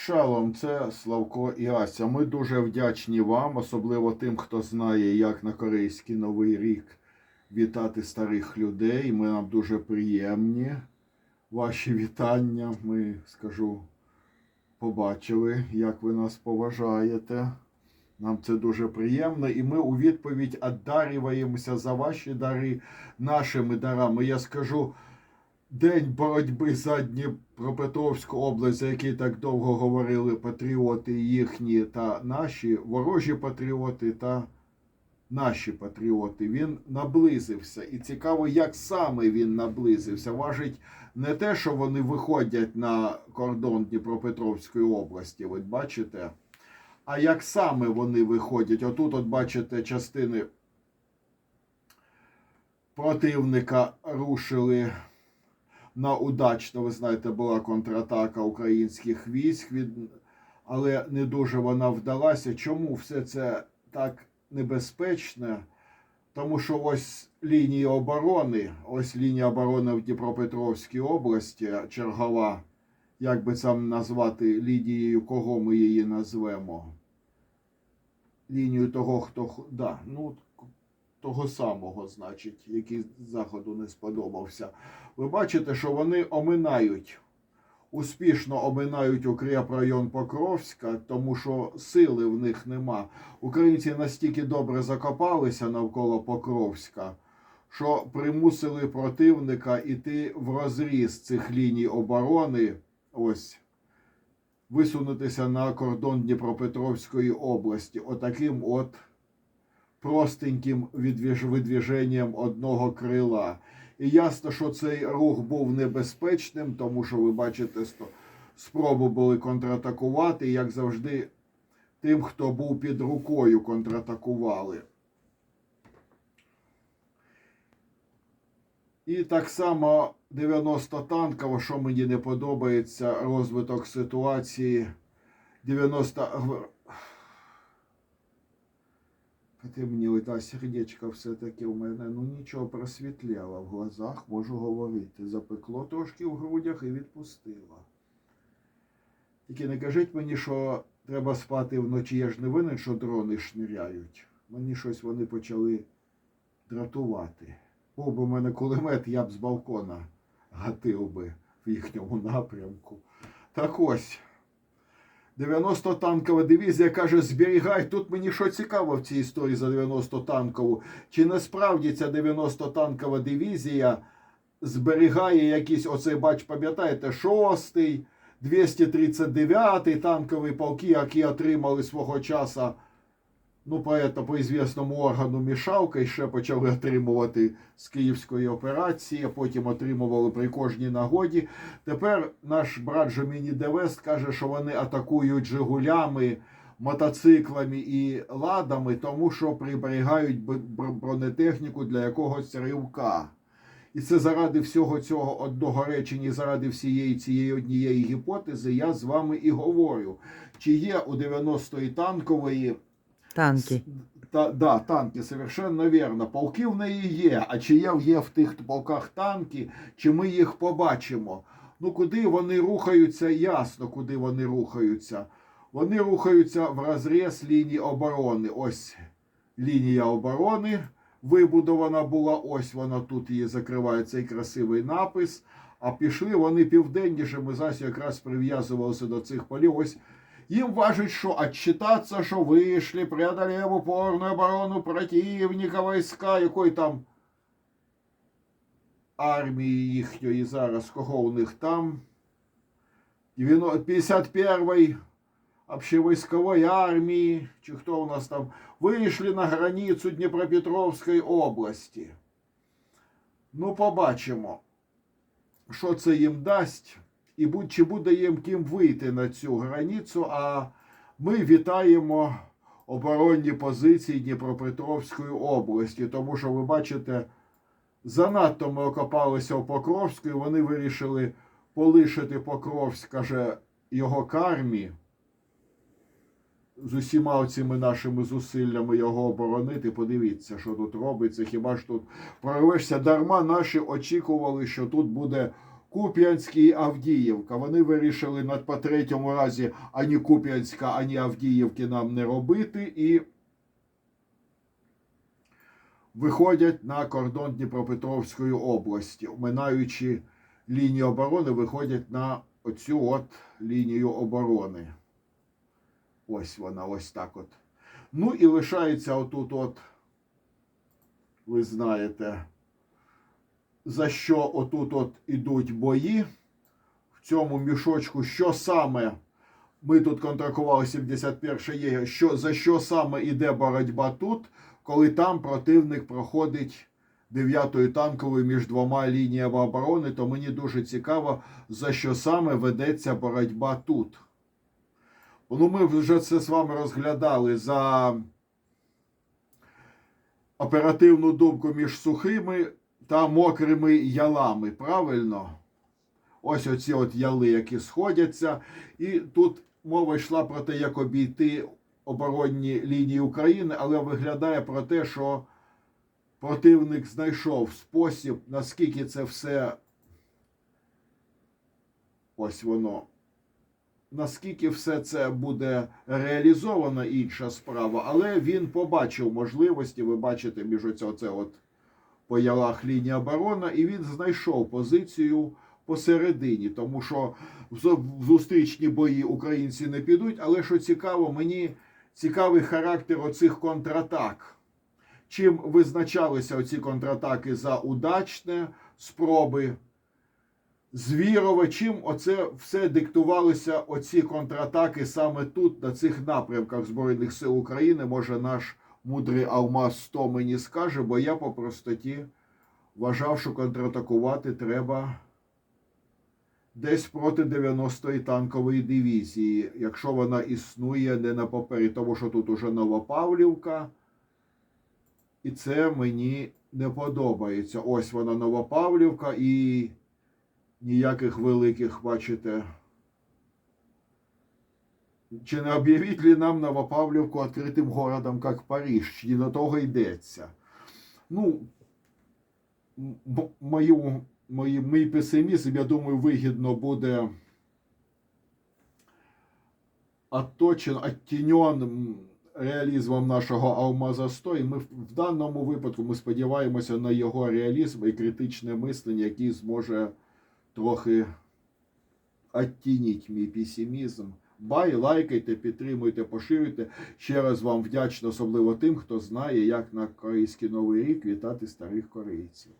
Шалом, це Славко і Ася. Ми дуже вдячні вам, особливо тим, хто знає, як на корейський новий рік вітати старих людей. Ми нам дуже приємні. Ваші вітання. Ми скажу, побачили, як ви нас поважаєте. Нам це дуже приємно, і ми у відповідь одарюємося за ваші дари нашими дарами. Я скажу. День боротьби за Дніпропетровську область, за який так довго говорили патріоти їхні та наші, ворожі патріоти та наші патріоти. Він наблизився. І цікаво, як саме він наблизився. Важить не те, що вони виходять на кордон Дніпропетровської області, ви бачите, а як саме вони виходять. Отут, от бачите, частини противника рушили на удачно, ви знаєте, була контратака українських військ, від... але не дуже вона вдалася. Чому все це так небезпечне? Тому що ось лінії оборони, ось лінія оборони в Дніпропетровській області, чергова, як би це назвати лінією, кого ми її назвемо? Лінію того, хто да, ну, того самого, значить, який заходу не сподобався. Ви бачите, що вони оминають, успішно оминають укрепрайон Покровська, тому що сили в них нема. Українці настільки добре закопалися навколо Покровська, що примусили противника іти в розріз цих ліній оборони. Ось. Висунутися на кордон Дніпропетровської області. Отаким от простеньким видвіженням одного крила. І ясно, що цей рух був небезпечним, тому що ви бачите, спроби були контратакувати, як завжди, тим, хто був під рукою, контратакували. І так само 90 танкова, що мені не подобається, розвиток ситуації. 90 мені ота сердечко все-таки у мене ну нічого просвітляло в глазах, можу говорити. Запекло трошки в грудях і відпустило. Тільки не кажіть мені, що треба спати вночі, я ж не винен, що дрони шниряють. Мені щось вони почали дратувати. Був би в мене кулемет, я б з балкона гатив би в їхньому напрямку. Так ось. 90 танкова дивізія каже: зберігай. Тут мені що цікаво в цій історії за 90 танкову. Чи насправді ця 90 танкова дивізія зберігає якісь, оцей бач, пам'ятаєте, 6-й, 239-й танковий полки, які отримали свого часу, ну, по, это, по ізвісному органу Мішалка, і ще почали отримувати з Київської операції, а потім отримували при кожній нагоді. Тепер наш брат Жеміні Девест каже, що вони атакують Жигулями, мотоциклами і ладами, тому що приберігають бронетехніку для якогось ривка. І це заради всього цього одного речення, заради всієї цієї однієї гіпотези, я з вами і говорю. Чи є у 90-ї танкової Танки. та, да, танки, совершенно вірно. Полки в неї є. А чи є, є в тих полках танки, чи ми їх побачимо? Ну, куди вони рухаються, ясно, куди вони рухаються. Вони рухаються в розріз лінії оборони. Ось лінія оборони вибудована була. Ось вона тут її закриває цей красивий напис. А пішли вони південніше. Ми зараз якраз прив'язувалися до цих полів. Ось им важить, что отчитаться, что вышли, преодолев упорную оборону противника войска, якої там армії їхньої зараз, кого у них там, 51-й общевойсковой армії, чи хто у нас там, вийшли на границю Дніпропетровської області. Ну, побачимо, що це їм дасть і будь, чи буде їм ким вийти на цю границю. А ми вітаємо оборонні позиції Дніпропетровської області, тому що ви бачите, занадто ми окопалися в Покровську, і вони вирішили полишити Покровськ, каже його кармі. З усіма цими нашими зусиллями його оборонити, подивіться, що тут робиться. Хіба ж тут прорвешся дарма? Наші очікували, що тут буде Куп'янськ і Авдіївка. Вони вирішили на по третьому разі ані Куп'янська, ані Авдіївки нам не робити і виходять на кордон Дніпропетровської області, минаючи лінію оборони, виходять на оцю от лінію оборони. Ось вона, ось так от. Ну і лишається отут, от, ви знаєте, за що отут от ідуть бої. В цьому мішочку, що саме ми тут контрактували 71 є, що, за що саме іде боротьба тут, коли там противник проходить 9-ю танковою між двома лініями оборони, то мені дуже цікаво, за що саме ведеться боротьба тут. Ну, ми вже це з вами розглядали за оперативну думку між сухими та мокрими ялами. Правильно? Ось оці от яли, які сходяться. І тут мова йшла про те, як обійти оборонні лінії України, але виглядає про те, що противник знайшов спосіб, наскільки це все. Ось воно. Наскільки все це буде реалізовано, інша справа, але він побачив можливості, ви бачите, між оце, от по ялах лінії оборони, і він знайшов позицію посередині, тому що в зустрічні бої українці не підуть. Але що цікаво, мені цікавий характер оцих контратак. Чим визначалися оці контратаки за удачне спроби Звірова, чим оце все диктувалося, оці контратаки саме тут, на цих напрямках Збройних сил України. Може, наш мудрий Алмаз 100 мені скаже, бо я по простоті вважав, що контратакувати треба десь проти 90-ї танкової дивізії, якщо вона існує не на папері, тому що тут уже Новопавлівка. І це мені не подобається. Ось вона Новопавлівка і ніяких великих, бачите. Чи не об'явіть ли нам Новопавлівку відкритим городом, як Париж? Чи до того йдеться? Ну, мою, мої, мій песимізм, я думаю, вигідно буде отточен, оттінен реалізмом нашого Алмаза 100. І ми в даному випадку ми сподіваємося на його реалізм і критичне мислення, який зможе трохи оттініть мій песимізм. Бай, лайкайте, підтримуйте, поширюйте. Ще раз вам вдячно, особливо тим, хто знає, як на корейський новий рік вітати старих корейців.